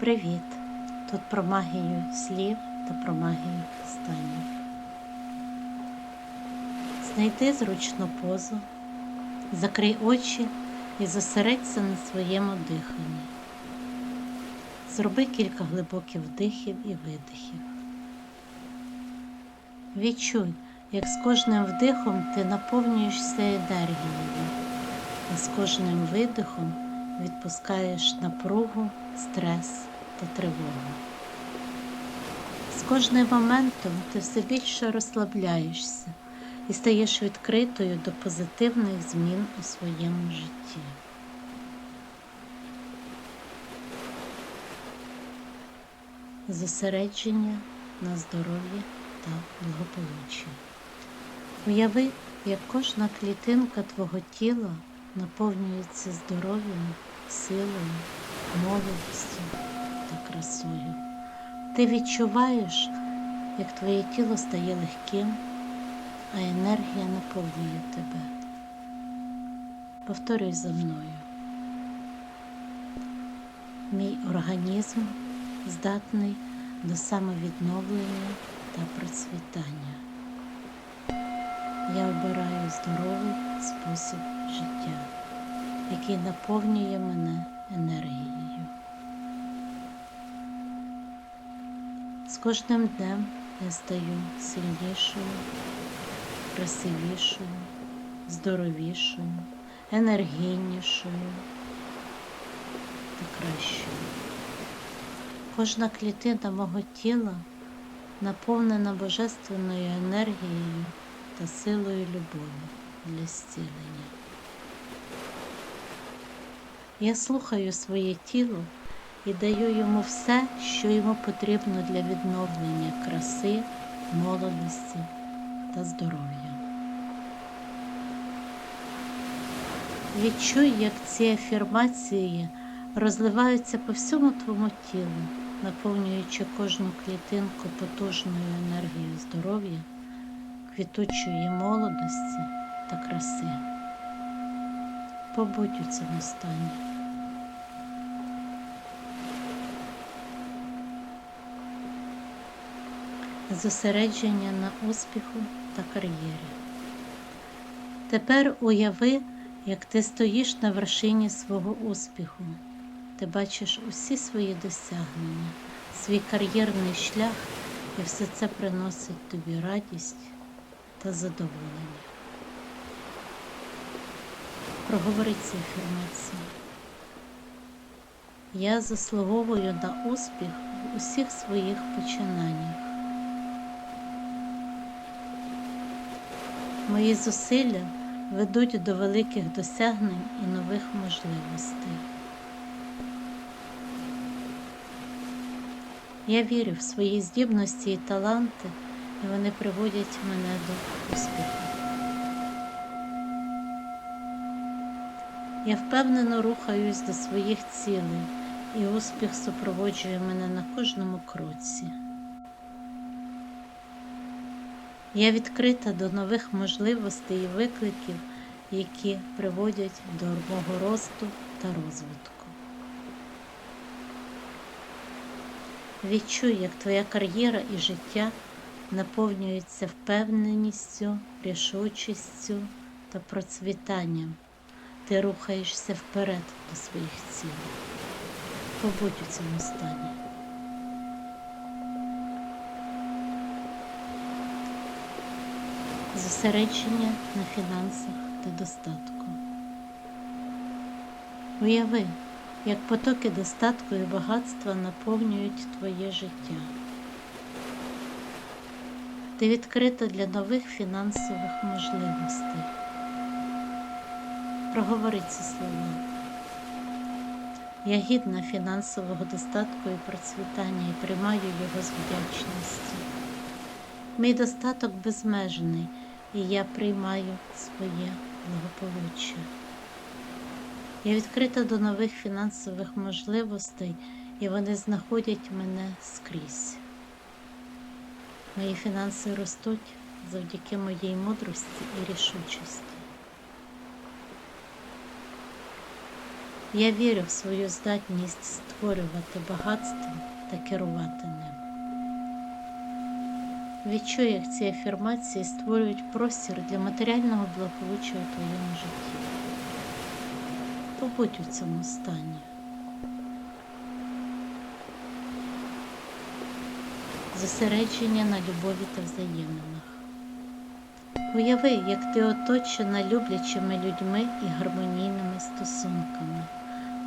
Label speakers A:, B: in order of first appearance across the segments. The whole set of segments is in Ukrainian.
A: Привіт! Тут про магію слів та про магію станів. Знайди зручну позу, закрий очі і зосередься на своєму диханні. Зроби кілька глибоких вдихів і видихів. Відчуй, як з кожним вдихом ти наповнюєшся енергією, а з кожним видихом відпускаєш напругу, стрес та тривогу. З кожним моментом ти все більше розслабляєшся і стаєш відкритою до позитивних змін у своєму житті. Зосередження на здоров'ї та благополуччі. Уяви, як кожна клітинка твого тіла наповнюється здоров'ям, силою, молодістю та красою. Ти відчуваєш, як твоє тіло стає легким, а енергія наповнює тебе. Повторюй за мною. Мій організм здатний до самовідновлення та процвітання. Я обираю здоровий спосіб життя, який наповнює мене енергією. З кожним днем я стаю сильнішою, красивішою, здоровішою, енергійнішою та кращою. Кожна клітина мого тіла наповнена божественною енергією та силою любові для зцілення. Я слухаю своє тіло і даю йому все, що йому потрібно для відновлення краси, молодості та здоров'я. Відчуй, як ці афірмації розливаються по всьому твоєму тілу, наповнюючи кожну клітинку потужною енергією здоров'я, квітучої молодості та краси. Побудь у цьому стані. Зосередження на успіху та кар'єрі. Тепер уяви, як ти стоїш на вершині свого успіху. Ти бачиш усі свої досягнення, свій кар'єрний шлях, і все це приносить тобі радість та задоволення. Проговори ці афірмації. Я заслуговую на успіх в усіх своїх починаннях. Мої зусилля ведуть до великих досягнень і нових можливостей. Я вірю в свої здібності і таланти, і вони приводять мене до успіху. Я впевнено рухаюсь до своїх цілей, і успіх супроводжує мене на кожному кроці. Я відкрита до нових можливостей і викликів, які приводять до мого росту та розвитку. Відчуй, як твоя кар'єра і життя наповнюються впевненістю, рішучістю та процвітанням. Ти рухаєшся вперед до своїх цілей. Побудь у цьому стані. Зосередження на фінансах та достатку. Уяви, як потоки достатку і багатства наповнюють твоє життя. Ти відкрита для нових фінансових можливостей. Проговори ці слова. Я гідна фінансового достатку і процвітання і приймаю його з вдячністю. Мій достаток безмежний, і я приймаю своє благополуччя. Я відкрита до нових фінансових можливостей, і вони знаходять мене скрізь. Мої фінанси ростуть завдяки моїй мудрості і рішучості. Я вірю в свою здатність створювати багатство та керувати ним. Відчуй, як ці афірмації створюють простір для матеріального благополуччя у твоєму житті. Побудь у цьому стані. Зосередження на любові та взаєминах. Уяви, як ти оточена люблячими людьми і гармонійними стосунками.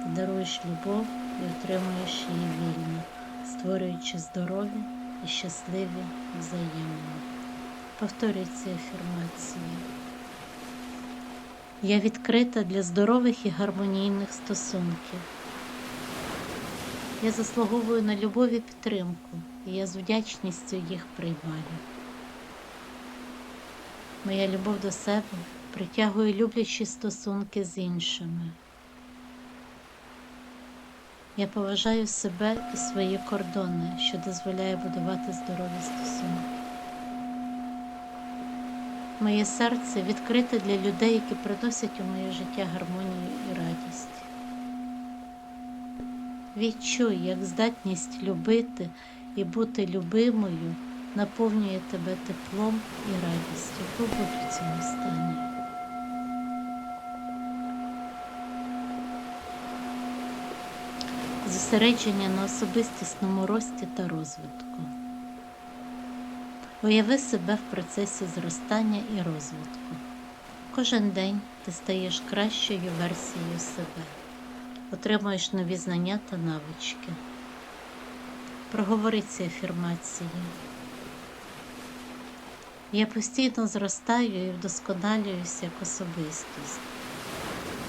A: Ти даруєш любов і отримуєш її вільно, створюючи здорові і щасливі взаємини. Повторюй ці афірмації. Я відкрита для здорових і гармонійних стосунків. Я заслуговую на любов і підтримку, і я з вдячністю їх приймаю. Моя любов до себе притягує люблячі стосунки з іншими. Я поважаю себе і свої кордони, що дозволяє будувати здорові стосунки. Моє серце відкрите для людей, які приносять у моє життя гармонію і радість. Відчуй, як здатність любити і бути любимою наповнює тебе теплом і радістю. Побудь у цьому стані. Зосередження на особистісному рості та розвитку. Уяви себе в процесі зростання і розвитку. Кожен день ти стаєш кращою версією себе, отримуєш нові знання та навички. Проговори ці афірмації. Я постійно зростаю і вдосконалююся як особистість.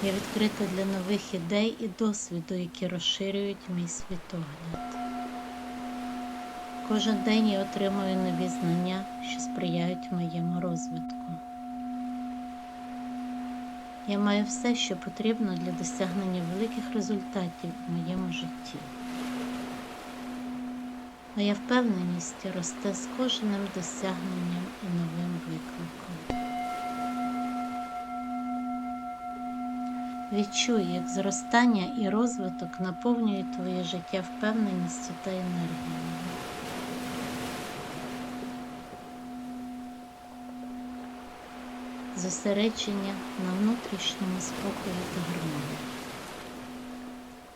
A: Я відкрита для нових ідей і досвіду, які розширюють мій світогляд. Кожен день я отримую нові знання, що сприяють моєму розвитку. Я маю все, що потрібно для досягнення великих результатів у моєму житті. Моя впевненість росте з кожним досягненням і новим викликом. Відчуй, як зростання і розвиток наповнюють твоє життя впевненістю та енергією. Зосередження на внутрішньому спокої та гармонії.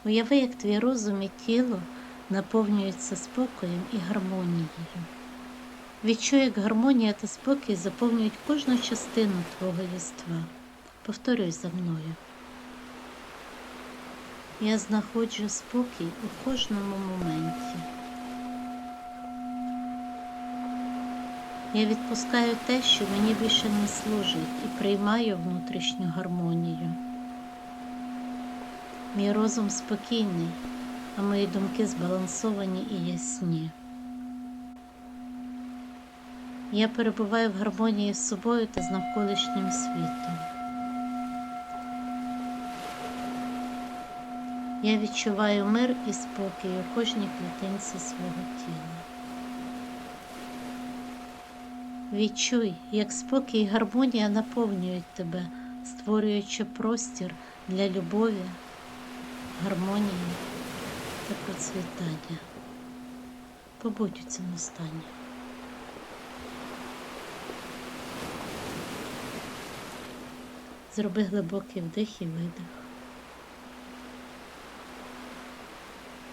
A: Уяви, як твій розум і тіло наповнюються спокоєм і гармонією. Відчуй, як гармонія та спокій заповнюють кожну частину твого єства. Повторюй за мною. Я знаходжу спокій у кожному моменті. Я відпускаю те, що мені більше не служить, і приймаю внутрішню гармонію. Мій розум спокійний, а мої думки збалансовані і ясні. Я перебуваю в гармонії з собою та з навколишнім світом. Я відчуваю мир і спокій у кожній клітинці свого тіла. Відчуй, як спокій і гармонія наповнюють тебе, створюючи простір для любові, гармонії та процвітання. Побудь у цьому стані. Зроби глибокий вдих і видих.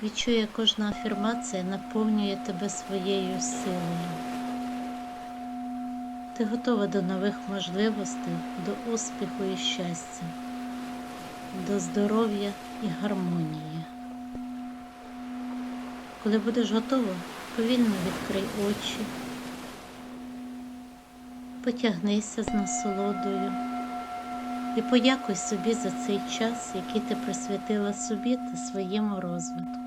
A: Відчуй, як кожна афірмація наповнює тебе своєю силою. Ти готова до нових можливостей, до успіху і щастя, до здоров'я і гармонії. Коли будеш готова, повільно відкрий очі, потягнися з насолодою і подякуй собі за цей час, який ти присвятила собі та своєму розвитку.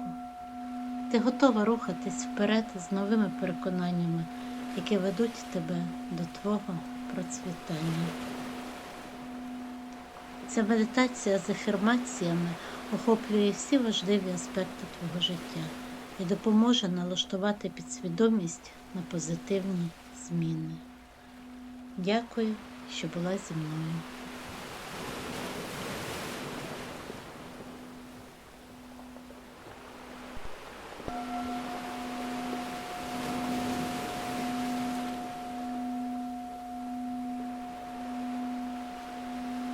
A: Ти готова рухатись вперед з новими переконаннями, які ведуть тебе до твого процвітання. Ця медитація з афірмаціями охоплює всі важливі аспекти твого життя і допоможе налаштувати підсвідомість на позитивні зміни. Дякую, що була зі мною.